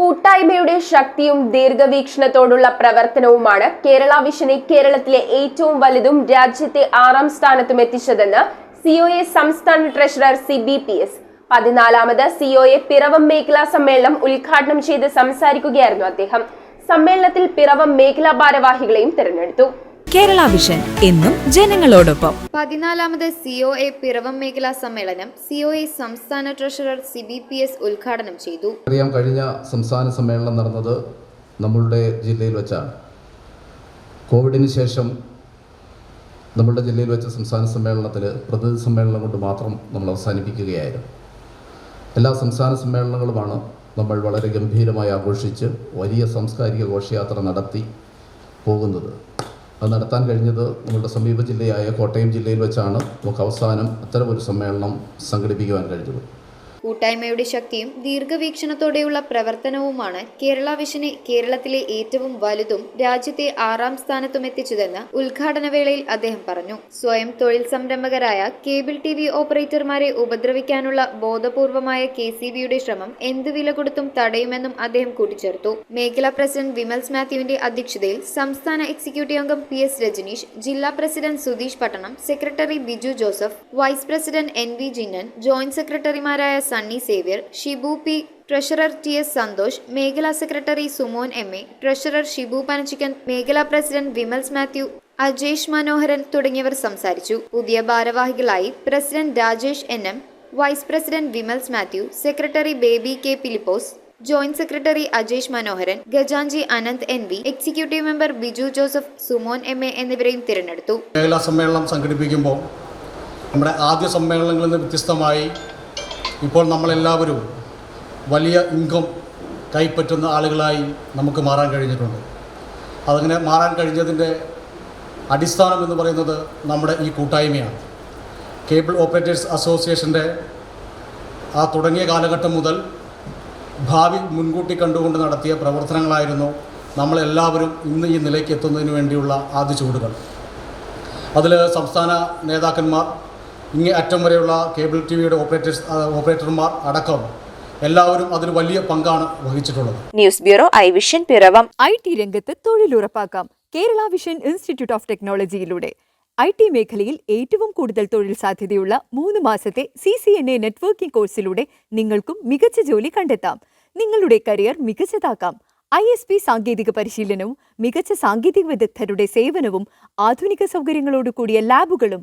കൂട്ടായ്മയുടെ ശക്തിയും ദീർഘവീക്ഷണത്തോടുള്ള പ്രവർത്തനവുമാണ് കേരള വിഷനെ കേരളത്തിലെ ഏറ്റവും വലുതും രാജ്യത്തെ ആറാം സ്ഥാനത്തും എത്തിച്ചതെന്ന് സിഒഎ സംസ്ഥാന treasurer C B P S. പതിനാലാമത് COA Piravam മേഖലാ സമ്മേളനം ഉദ്ഘാടനം ചെയ്ത് സംസാരിക്കുകയായിരുന്നു അദ്ദേഹം. സമ്മേളനത്തിൽ പിറവം മേഖലാ ഭാരവാഹികളെയും തിരഞ്ഞെടുത്തു. കേരള വിഷൻ എന്നും ജനങ്ങളോടൊപ്പം. പതിനാലാമത് സിഒ എ പിറവം മേഖലാ സമ്മേളനം സിഒ എ സംസ്ഥാന treasurer C B P S ഉദ്ഘാടനം ചെയ്തു. അറിയാം കഴിഞ്ഞ സംസ്ഥാന സമ്മേളനം നടന്നത് നമ്മളുടെ ജില്ലയിൽ വെച്ചാണ്. കോവിഡിന് ശേഷം നമ്മളുടെ ജില്ലയിൽ വെച്ച സംസ്ഥാന സമ്മേളനത്തിൽ പ്രതിനിധി സമ്മേളനം കൊണ്ട് മാത്രം നമ്മൾ അവസാനിപ്പിക്കുകയായിരുന്നു. എല്ലാ സംസ്ഥാന സമ്മേളനങ്ങളുമാണ് നമ്മൾ വളരെ ഗംഭീരമായി ആഘോഷിച്ച് വലിയ സാംസ്കാരിക ഘോഷയാത്ര നടത്തി പോകുന്നത്. അത് നടത്താൻ കഴിഞ്ഞത് നമ്മുടെ സമീപ ജില്ലയായ കോട്ടയം ജില്ലയിൽ വെച്ചാണ്. നമുക്ക് അവസാനം അത്തരമൊരു സമ്മേളനം സംഘടിപ്പിക്കുവാൻ കഴിഞ്ഞത്. കൂട്ടായ്മയുടെ ശക്തിയും ദീർഘവീക്ഷണത്തോടെയുള്ള പ്രവർത്തനവുമാണ് കേരള വിഷനെ കേരളത്തിലെ ഏറ്റവും വലുതും രാജ്യത്തെ ആറാം സ്ഥാനത്തും എത്തിച്ചതെന്ന് ഉദ്ഘാടന വേളയിൽ അദ്ദേഹം പറഞ്ഞു. സ്വയം തൊഴിൽ സംരംഭകരായ കേബിൾ ടി വി ഓപ്പറേറ്റർമാരെ ഉപദ്രവിക്കാനുള്ള ബോധപൂർവമായ കെ സി ബിയുടെ ശ്രമം എന്ത് വില കൊടുത്തും തടയുമെന്നും അദ്ദേഹം കൂട്ടിച്ചേർത്തു. മേഖലാ പ്രസിഡന്റ് വിമൽസ് മാത്യുവിന്റെ അധ്യക്ഷതയിൽ സംസ്ഥാന എക്സിക്യൂട്ടീവ് അംഗം പി എസ് രജനീഷ് ജില്ലാ president Sudheesh Pattanam secretary Biju Joseph vice president N V Jinnan joint സെക്രട്ടറിമാരായ Sunny Xavier Shibu P treasurer T S Santhosh മേഖലാ secretary Sumon M A treasurer Shibu Panachikkan മേഖലാ president Vimals Mathew Ajesh Manoharan തുടങ്ങിയവർ സംസാരിച്ചു. പുതിയ ഭാരവാഹികളായി president Rajesh N M vice president Vimals Mathew secretary Baby K Philipose joint secretary Ajesh Manoharan ഗജാഞ്ചി Ananth N V executive member Biju Joseph Sumon M A എന്നിവരെയും തിരഞ്ഞെടുത്തു. മേഖലാ സമ്മേളനം സംഘടിപ്പിക്കുമ്പോൾ നമ്മുടെ ആദ്യ സമ്മേളനങ്ങളിൽ നിന്ന് വ്യത്യസ്തമായി ഇപ്പോൾ നമ്മളെല്ലാവരും വലിയ ഇൻകം കൈപ്പറ്റുന്ന ആളുകളായി നമുക്ക് മാറാൻ കഴിഞ്ഞിട്ടുണ്ട്. അതങ്ങനെ മാറാൻ കഴിഞ്ഞതിന്റെ അടിസ്ഥാനം എന്ന് പറയുന്നത് നമ്മുടെ ഈ കൂട്ടായ്മയാണ്. കേബിൾ ഓപ്പറേറ്റേഴ്സ് അസോസിയേഷന്റെ ആ തുടങ്ങിയ കാലഘട്ടം മുതൽ ഭാവി മുൻകൂട്ടി കണ്ടുകൊണ്ട് നടത്തിയ പ്രവർത്തനങ്ങളായിരുന്നു നമ്മളെല്ലാവരും ഇന്ന് ഈ നിലയ്ക്ക് എത്തുന്നതിന് വേണ്ടിയുള്ള ആദ്യ ചുവടുകൾ. അതിൽ സംസ്ഥാന നേതാക്കന്മാർ ഇങ്ങേ അറ്റം വരെയുള്ള കേബിൾ ടി വിയുടെ ഓപ്പറേറ്റേഴ്സ് ഓപ്പറേറ്റർമാർ അടക്കം എല്ലാവരും അതിൽ വലിയ പങ്കാണ് വഹിച്ചിട്ടുള്ളത്. News bureau I vision Piravam. I T രംഗത്ത് തൊഴിലുറപ്പാക്കാം. കേരള വിഷൻ ഇൻസ്റ്റിറ്റ്യൂട്ട് ഓഫ് ടെക്നോളജിയിലൂടെ. ഐ ടി മേഖലയിൽ ഏറ്റവും കൂടുതൽ തൊഴിൽ സാധ്യതയുള്ള മൂന്ന് മാസത്തെ C C N A networking കോഴ്സിലൂടെ നിങ്ങൾക്കും മികച്ച ജോലി കണ്ടെത്താം. നിങ്ങളുടെ കരിയർ മികച്ചതാക്കാം. ഐ എസ് പി സാങ്കേതിക പരിശീലനവും മികച്ച സാങ്കേതിക വിദഗ്ധരുടെ സേവനവും ആധുനിക സൗകര്യങ്ങളോട് കൂടിയ ലാബുകളും